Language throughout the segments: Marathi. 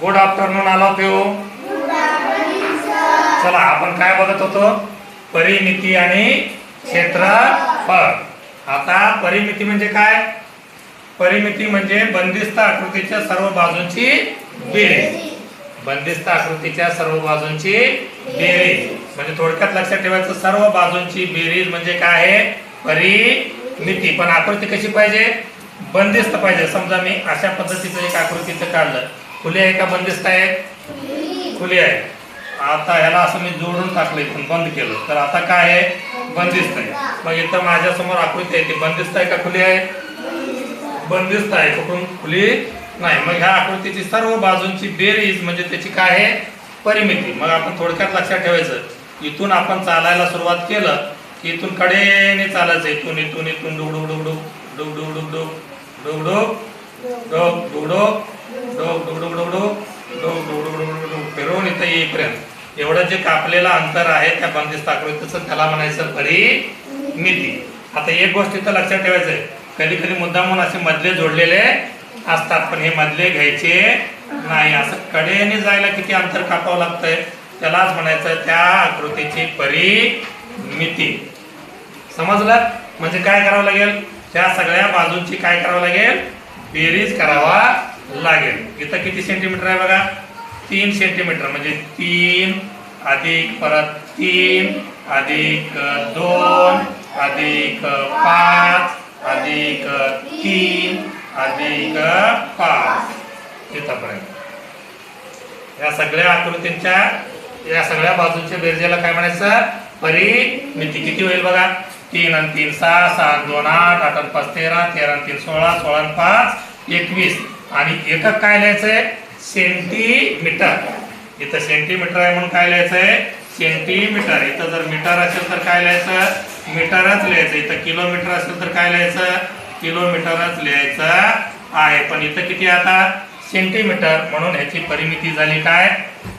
गुड आफ्टरनून आलो पिऊ चला आपण काय बघत होतो? परिमिती आणि क्षेत्रफळ. आता परिमिती म्हणजे काय? परिमिती म्हणजे बंदिस्त आकृतीच्या सर्व बाजूंची बेरीज. बंदिस्त आकृतीच्या सर्व बाजूंची बेरीज. म्हणजे थोडक्यात लक्षात ठेवायचं सर्व बाजूंची बेरीज म्हणजे काय आहे? परिमिती. पण आकृती कशी पाहिजे? बंदिस्त पाहिजे. समजा मी अशा पद्धतीचं एक आकृतीचं काढलं. खुली आहे का बंदिस्त आहे खुली आहे आता ह्याला असं मी जोडून टाकलं इथून बंद केलं तर आता काय आहे बंदिस्त आहे मग इथं माझ्यासमोर आकृती आहे ती बंदिस्त आहे का खुली आहे बंदिस्त आहे कुठून खुली नाही मग ह्या आकृतीची सर्व बाजूंची बेरीज म्हणजे त्याची काय आहे परिमिती मग आपण थोडक्यात लक्षात ठेवायचं इथून आपण चालायला सुरुवात केलं की इथून कडेने चालायचं इथून इथून इथून डुगडुग डुगडुग डुग डुग डुग डुग डुग डोक डुकडुक डुकडूक डोक डुकडुक डुकडुक फिरवून इथं येईपर्यंत एवढं जे कापलेलं अंतर आहे त्या बंदिस्त आकृतीचं त्याला म्हणायचं खरी मिती आता एक गोष्ट इथं लक्षात ठेवायचं आहे कधी कधी मुद्दा म्हणून असे मधले जोडलेले असतात पण हे मधले घ्यायचे नाही असं कडेने जायला किती अंतर कापावं लागतंय त्यालाच म्हणायचं त्या आकृतीची परी मिती समजलं म्हणजे काय करावं लागेल त्या सगळ्या बाजूंची काय करावं लागेल बेरीज करावा लागेल. इथं किती सेंटीमीटर आहे बघा? तीन सेंटीमीटर म्हणजे तीन अधिक परत तीन अधिक दोन अधिक पाच अधिक तीन अधिक पाच. इथंपर्यंत. या सगळ्या आकृतींच्या या सगळ्या बाजूच्या बेरजेला काय म्हणायचं? परिमिती किती होईल बघा? तीन आणि तीन सहा सात दोन आठ आठ आणि पाच तेरा तेरा तीन सोळा सोळा पाच एकवीस. आणि एकक काय लिहायचंय? सेंटीमीटर. इथं सेंटीमीटर आहे म्हणून काय लिहायचंय? सेंटीमीटर. इथं जर मीटर असेल तर काय लिहायचं? मीटरच लिहायचं. इथं किलोमीटर असेल तर काय लिहायचं? किलोमीटरच लिहायचं आहे. पण इथं किती आता? सेंटीमीटर. म्हणून ह्याची परिमिती झाली काय?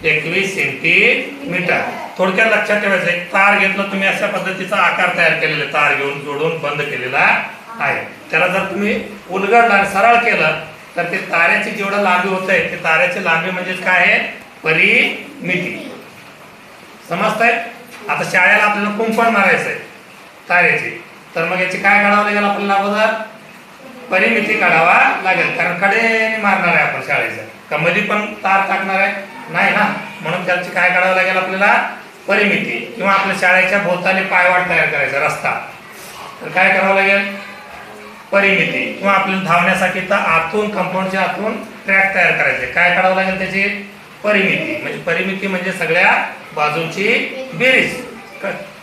एकवीस सेंटीमीटर. थोडक्यात लक्षात ठेवायचं एक तार घेतलं तुम्ही अशा पद्धतीचा आकार तयार केलेला तार घेऊन जोडून बंद केलेला आहे. त्याला जर तुम्ही उलगडला आणि सरळ केलं तर ते ताऱ्याची जेवढं लांबी होत आहे ते ताऱ्याची लांबी म्हणजेच काय आहे? परिमिती. समजतंय? आता शाळेला आपल्याला कुंपण मारायचं आहे ताऱ्याचे. तर मग याची काय काढावं लागेल आपल्याला अगोदर? परिमिती काढावा लागेल. कारण कडेने मारणार आहे आपण शाळेचं. का पण तार टाकणार आहे? नाही ना. म्हणून त्याची काय काढावं लागेल आपल्याला? परिमिती. किंवा आपल्या शाळेच्या भोवताली पायवाट तयार करायचा रस्ता. तर काय करावं लागेल? परिमिती किंवा आपल्याला धावण्यासाठी तर आतून कंपाऊंडच्या आतून ट्रॅक तयार करायचे. काय काढावं लागेल त्याची? परिमिती. म्हणजे परिमिती म्हणजे सगळ्या बाजूंची बेरीज.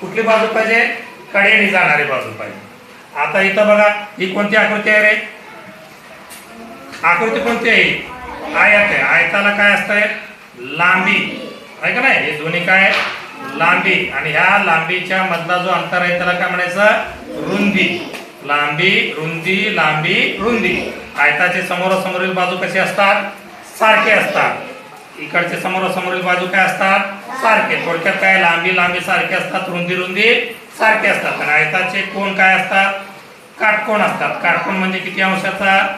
कुठली बाजू पाहिजे? कडेने जाणारी बाजू पाहिजे. आता इथं बघा ही कोणती आकृती आहे रे? आकृती कोणती आहे आयत आहे. आयताला काय असतंय? लांबी. आहे का नाही? हे दोन्ही काय? लांबी. आणि ह्या लांबीच्या मधला जो अंतर आहे त्याला काय म्हणायचं? रुंदी. लांबी रुंदी लांबी रुंदी. आयताचे समोरासमोरील बाजू कसे असतात? सारखे असतात. इकडचे समोरासमोरील बाजू काय असतात? सारखे. थोडक्यात काय? लांबी लांबी सारखे असतात. रुंदी रुंदी सारखे असतात. आणि आयताचे कोण काय असतात? काटकोण असतात. काटकोण म्हणजे किती अंशाचा?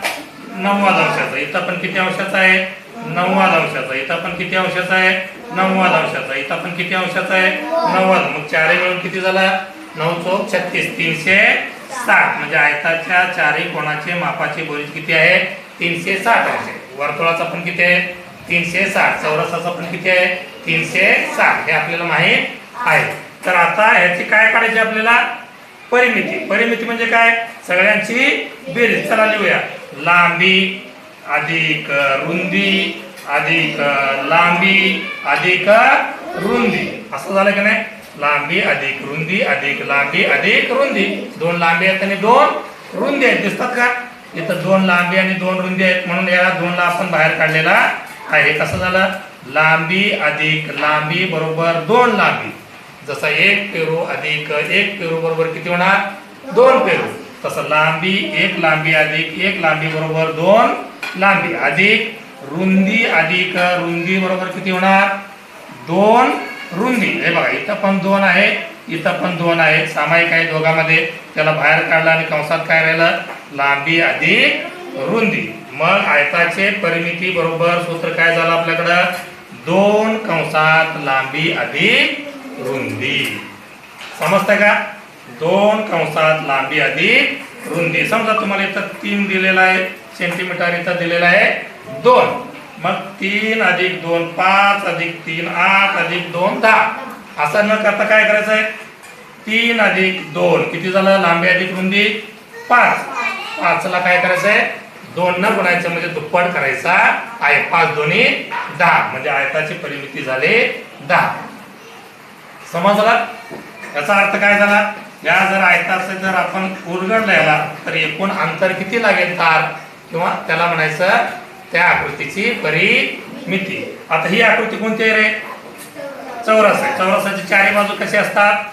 नव्वद अंशाचा. इथं पण किती अंशाचा आहे? नव्वद अंशाचा. इथं पण किती अंशाचा आहे? नव्वद अंशाचा. इथं पण किती अंशाचा आहे? नव्वद. मग चारही मिळून किती झाला? नऊ चौक छत्तीस. तीनशे साठ म्हणजे आयताच्या चारही कोणाचे मापाची बेरीज किती आहे? तीनशे साठ आहे. वर्तुळाचा पण किती आहे? तीनशे साठ. चौरसाचा पण किती आहे? तीनशे साठ. हे आपल्याला माहीत आहे. तर आता ह्याची काय काढायची आपल्याला? परिमिती. परिमिती म्हणजे काय? सगळ्यांची बेरीज. चला लिहूया. लांबी अधिक रुंदी अधिक लांबी अधिक रुंदी. असं झालं की नाही? लांबी अधिक रुंदी अधिक लांबी अधिक रुंदी. दोन लांबी आहेत आणि दोन रुंदी आहेत. दिसतात का? इथं दोन लांबी आणि दोन रुंदी आहेत. म्हणून याला दोनला आपण बाहेर काढलेला आहे. कसं झालं? लांबी अधिक लांबी बरोबर दोन लांबी. जसा एक पेरू अधिक एक पेरू बरोबर किती होणार? दोन पेरू. तसं लांबी एक लांबी अधिक एक लांबी बरोबर दोन लांबी. अधिक रुंदी अधिक रुंदी बरोबर किती होणार? दोन रुंदी हे बघा इथं पण दोन आहे इथं पण दोन आहे सामायिक आहे दोघांमध्ये. त्याला बाहेर काढला आणि कंसात काय राहिलं? लांबी अधिक रुंदी. मग आयताचे परिमिती बरोबर सूत्र काय झालं आपल्याकडं? दोन कंसात लांबी अधिक रुंदी. समजतं का? दोन कंसात लांबी अधिक रुंदी. समजा तुम्हाला इथं तीन दिलेला आहे सेंटीमीटर इथं दिलेला आहे दोन. मग तीन अधिक दोन पाच अधिक तीन आठ अधिक दोन दहा. असं न करता काय करायचं आहे? तीन अधिक दोन. किती झालं? लांबी अधिक रुंदी? पाच. पाचला काय करायचं आहे? दोन न गुणायचं म्हणजे दुप्पट करायचा आहे. पाच दोन्ही दहा. म्हणजे आयताची परिमिती झाली दहा. समजला याचा अर्थ काय झाला? या जर आयताचं जर आपण उलगडलं याला तर एकूण अंतर किती लागेल तार? किंवा त्याला म्हणायचं त्या आकृतीची परिमिती. आता ही आकृती कोणती आहे रे? चौरस आहे. चौरसाची चारी बाजू कशी असतात?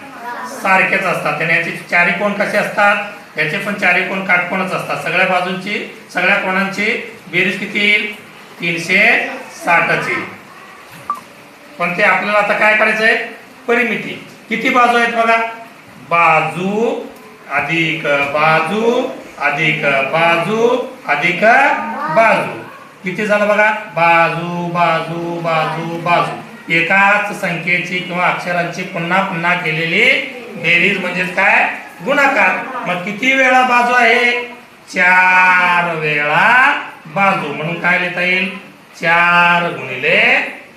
सारखेच असतात. आणि याचे चारी कोण कसे असतात? याचे पण चारी कोण काटकोणच असतात. सगळ्या बाजूंची सगळ्या कोणांची बेरीज किती येईल? तीनशे साठची. पण ते आपल्याला आता काय करायचं आहे? परिमिती. किती बाजू आहेत बघा? बाजू अधिक बाजू अधिक बाजू अधिक बाजू. किती झालं बघा? बाजू बाजू बाजू बाजू. एकाच संख्येची किंवा अक्षरांची पुन्हा पुन्हा केलेली बेरीज म्हणजेच काय? गुणाकार. मग किती वेळा बाजू आहे? चार वेळा बाजू. म्हणून काय लिहिता येईल? चार गुणिले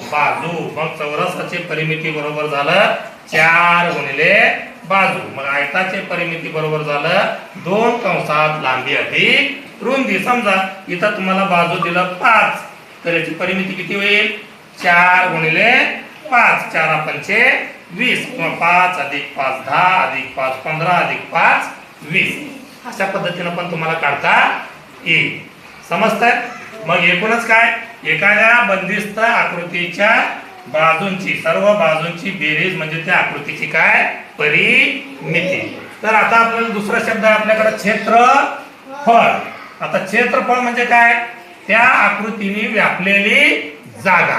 बाजू. मग चौरसाचे परिमिती बरोबर झालं चार गुणिले बाजू. मग आयताचे परिमिती बरोबर झालं दोन कंसात लांबी अधिक रुंदी. समजा इथं तुम्हाला बाजू दिलं पाच. तर याची परिमिती किती होईल? चार गुणिले पाच. चार पंचे वीस. किंवा पाच अधिक पाच दहा अधिक पाच पंधरा अधिक पाच वीस. अशा पद्धतीनं पण तुम्हाला काढता येईल. समजतंय? मग एकूणच काय? एखाद्या बंदिस्त आकृतीच्या बाजूंची सर्व बाजूंची बेरीज म्हणजे त्या आकृतीची काय? परिमिती. तर आता आपल्याला दुसरा शब्द आहे आपल्याकडे क्षेत्रफळ. आता क्षेत्रफळ म्हणजे काय? त्या आकृतीने व्यापलेली जागा.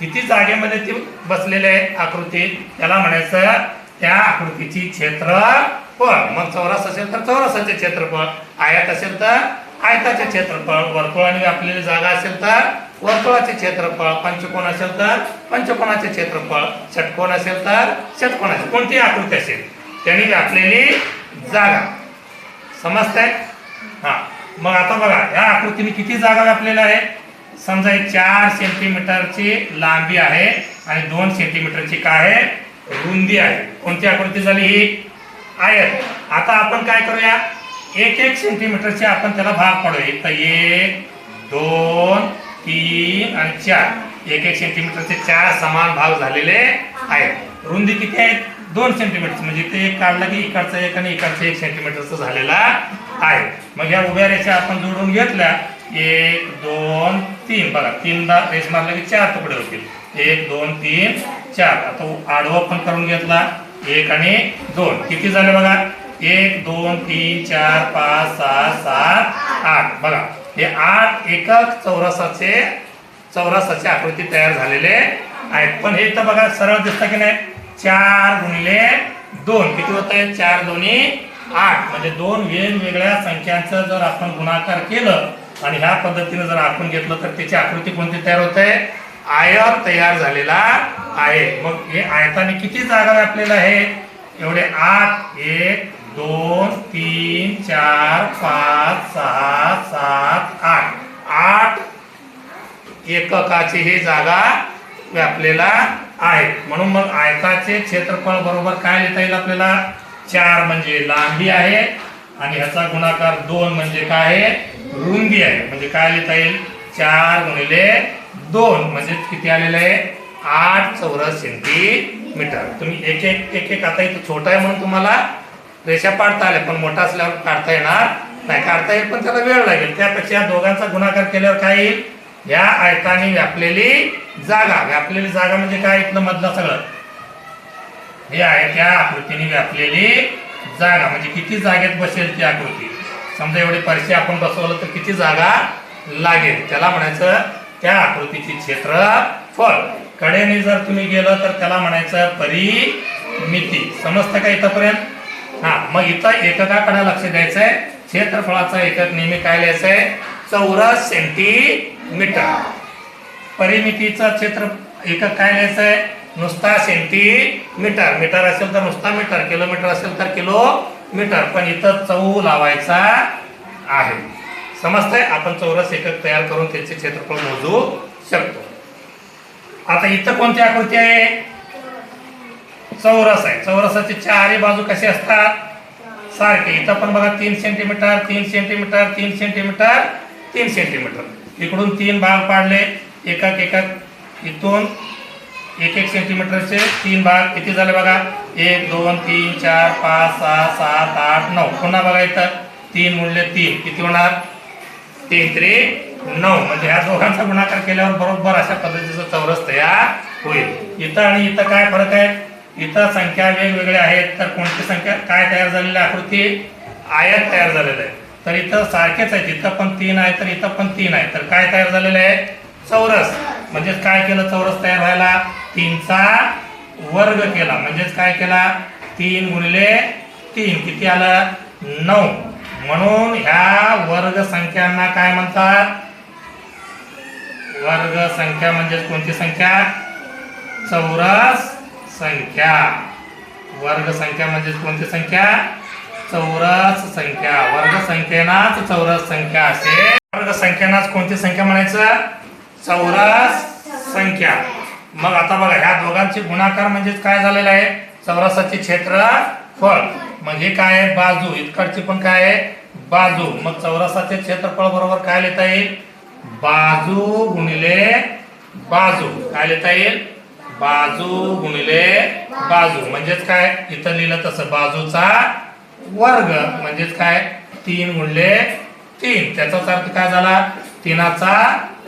किती जागेमध्ये ती बसलेली आहे आकृती? त्याला म्हणायचं त्या आकृतीची क्षेत्रफळ. मग चौरस असेल तर चौरसाचे क्षेत्रफळ. आयत असेल तर आयताचे क्षेत्रफळ. वर्तुळाने व्यापलेली जागा असेल तर वर्तुळाचे क्षेत्रफळ. पंचकोण असेल तर पंचकोणाचे क्षेत्रफळ. षटकोण असेल तर षटकोनाचे. कोणती आकृती असेल? त्यांनी व्यापलेली जागा. समजतंय? हा. मग आता बघा या आकृतीने किती जागा व्यापलेल्या आहे समजा एक चार सेंटीमीटरची लांबी आहे आणि दोन सेंटीमीटरची काय आहे? रुंदी आहे. कोणती आकृती झाली ही? आयत आता आपण काय करूया? एक एक सेंटीमीटरचे आपण त्याला भाग पाडूया. इथं एक दोन तीन आणि चार. एक एक सेंटीमीटरचे चार समान भाग झालेले आहेत. रुंदी किती आहेत? दोन सेंटीमीटर म्हणजे ते एक काढलं की इकडचं एक आणि इकडचं एक सेंटीमीटरचं झालेला आहे. मग या उभ्या रेषा आपण जोडून घेतल्या एक दोन तीन. बघा तीनदा रेस मारले की चार तुकडे होतील. एक दोन तीन चार. आता आडवा पण करून घेतला. एक आणि दोन. किती झाले बघा? एक दोन तीन चार पाच सहा सात आठ. बघा हे आठ एकच चौरसाचे चौरसाचे आकृती तयार झालेले आहेत. पण हे तर बघा सरळ दिसतं की नाही? चार गुणिले दोन. किती होत आहे चार दोन्ही आठ म्हणजे दोन वेगवेगळ्या संख्यांचं जर आपण गुणाकार केलं आणि ह्या पद्धतीने जर आपण घेतलं तर त्याची आकृती कोणती तयार होते? आयत तयार झालेला आहे. मग हे आयताने किती जागा व्यापलेला आहे एवढे आठ एक दोन तीन चार पाच सहा सात आठ. आठ एककाची ही जागा व्यापलेला आहे. म्हणून मग आयताचे क्षेत्रफळ बरोबर काय लिहिता येईल आपल्याला? चार म्हणजे लांबी आहे आणि ह्याचा गुणाकार दोन म्हणजे काय आहे? रुंदी आहे. म्हणजे काय लिहिता येईल? चार गुणिले दोन. म्हणजे किती आलेलं आहे? आठ चौरस सेंटीमीटर. तुम्ही एक एक एक एक आता इथं छोटा आहे म्हणून तुम्हाला रेषा पाडता आल्या पण मोठा असल्यावर काढता येणार नाही. काढता येईल पण त्याला वेळ लागेल. त्यापेक्षा दोघांचा गुणाकार केल्यावर काय येईल? या आयताने व्यापलेली जागा. व्यापलेली जागा म्हणजे काय? इथलं मधलं सगळं. हे आहे त्या आकृतीने व्यापलेली जागा. म्हणजे किती जागेत बसेल ती आकृती? समजा एवढी परशी आपण बसवलं तर किती जागा लागेल? त्याला म्हणायचं त्या आकृतीची क्षेत्रफळ. कडेने जर तुम्ही गेलं तर त्याला म्हणायचं परिमिती. समजतं का इथंपर्यंत? हा मग इथं एककाकडे लक्ष द्यायचंय. क्षेत्रफळाचा एकक नेहमी काय लिहायचंय? चौरस सेंटीमीटर परिमितीचं क्षेत्र एकक काय लिहायचं आहे नुसता सेंटीमीटर. मीटर असेल तर नुसता मीटर किलोमीटर असेल तर किलो मीटर पण इथं चौ लावायचा आहे. समजतंय? आपण चौरस एकक तयार करून त्याचे क्षेत्रफळ मोजू शकतो. आता इथं कोणती आकृती आहे? चौरस आहे. चौरसाचे चारही बाजू कसे असतात? सारखे. इथं पण बघा तीन सेंटीमीटर तीन सेंटीमीटर तीन सेंटीमीटर तीन सेंटीमीटर. इकडून तीन भाग पाडले. एकक एकक. इथून एक एक सेंटीमीटरचे तीन भाग किती झाले बघा? एक दोन तीन चार पाच सहा सात आठ नऊ. पुन्हा बघा इथं. तीन मूल्य तीन. किती होणार? तीन त्रे नऊ. म्हणजे ह्या दोघांचा गुणाकार केल्यावर बरोबर अशा पद्धतीचं चौरस तयार होईल. इथं आणि इथं काय फरक आहे? इथं संख्या वेगवेगळ्या आहेत. तर कोणती संख्या काय तयार झालेली आहे? आकृती आयात तयार झालेलं आहे. तर इथं सारखेच आहेत. इथं पण तीन आहे तर इथं पण तीन आहे. तर काय तयार झालेलं आहे? चौरस. म्हणजेच काय केलं चौरस तयार व्हायला? तीनचा वर्ग केला. म्हणजेच काय केला? तीन गुणिले तीन. किती आलं? नऊ. म्हणून ह्या वर्ग संख्यांना काय म्हणतात? वर्ग संख्या म्हणजेच कोणती संख्या? चौरस संख्या. वर्ग संख्या म्हणजेच कोणती संख्या? चौरस संख्या. वर्ग संख्येनाच चौरस संख्या असे वर्ग संख्येनाच कोणती संख्या म्हणायचं? चौरस संख्या. मग आता बघा ह्या दोघांचे गुणाकार म्हणजेच काय झालेलं आहे? चौरसाचे क्षेत्रफळ मग हे काय आहे? बाजू. इतकडची पण काय आहे? बाजू. मग चौरसाचे क्षेत्रफळ बरोबर काय लिहिता येईल? बाजू गुणिले बाजू. काय लिहिता येईल? बाजू गुणिले बाजू. म्हणजेच काय? इथं लिहिलं तसं. बाजूचा वर्ग. म्हणजेच काय? तीन गुणले तीन. त्याचाच अर्थ काय झाला? तीनाचा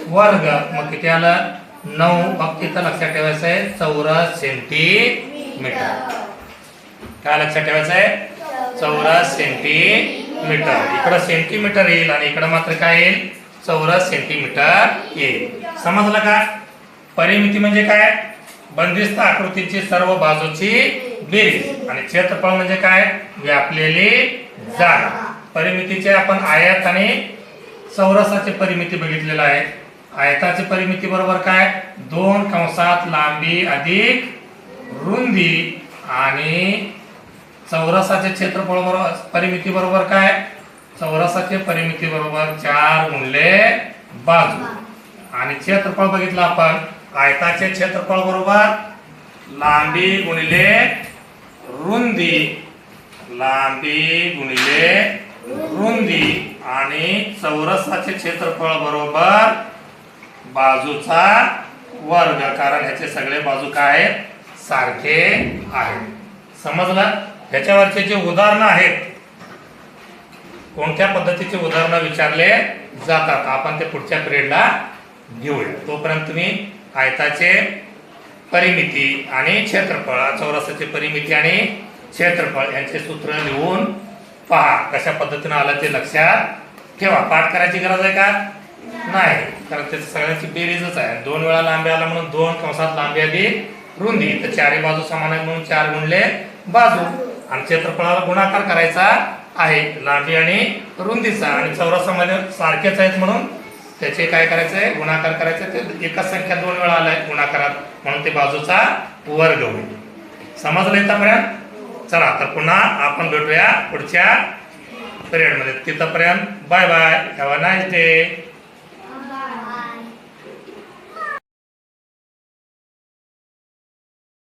वर्ग. मग किती आलं? नऊ फक्त इथं लक्षात ठेवायचं आहे. चौरस सेंटीमीटर काय लक्षात ठेवायचं आहे? चौरस सेंटीमीटर इकडं सेंटीमीटर येईल आणि इकडं मात्र काय येईल? चौरस सेंटीमीटर येईल. समजलं का? परिमिती म्हणजे काय? बंदिस्त आकृतीची सर्व बाजूची बेरीज. आणि क्षेत्रफळ म्हणजे काय? व्यापलेली जागा परिमितीचे आपण आयात आणि चौरसाची परिमिती बघितलेलं आहे. आयताची परिमिती बरोबर काय? दोन कंसात लांबी अधिक रुंदी आणि चौरसाचे क्षेत्रफळ बरोबर परिमिती बरोबर काय? चौरसाचे परिमिती बरोबर चार गुणले बाजू. आणि क्षेत्रफळ बघितलं आपण आयताचे क्षेत्रफळ बरोबर लांबी गुणिले रुंदी. लांबी गुणिले रुंदी. आणि चौरसाचे क्षेत्रफळ बरोबर बाजूचा वर्ग कारण ह्याचे सगळे बाजू काय आहेत? सारखे आहेत. समजलं? ह्याच्यावरचे जे उदाहरणं आहेत कोणत्या पद्धतीचे उदाहरणं विचारले जातात? आपण ते पुढच्या पिरियडला घेऊया. तोपर्यंत तुम्ही आयताचे परिमिती आणि क्षेत्रफळ चौरसाचे परिमिती आणि क्षेत्रफळ यांचे सूत्र लिहून पहा. कशा पद्धतीनं आलं ते लक्षात ठेवा. पाठ करायची गरज आहे का? नाही. कारण त्याची सगळ्यांची बेरीजच आहे. दोन वेळा लांबी आला म्हणून दोन कंसात लांबी आली रुंदी. तर चारही बाजू समान आहे म्हणून चार गुणले बाजू. आणि क्षेत्रफळाला गुणाकार करायचा आहे. लांबी आणि रुंदीचा. आणि चौरसामध्ये सारखेच आहेत म्हणून त्याचे काय करायचं आहे गुणाकार करायचं आहे. ते एकाच संख्या दोन वेळा आलाय गुणाकारात. म्हणून ते बाजूचा वर्ग होईल. समजलं इथपर्यंत? चला तर पुन्हा आपण भेटूया पुढच्या पिरियडमध्ये तिथपर्यंत bye bye have a nice day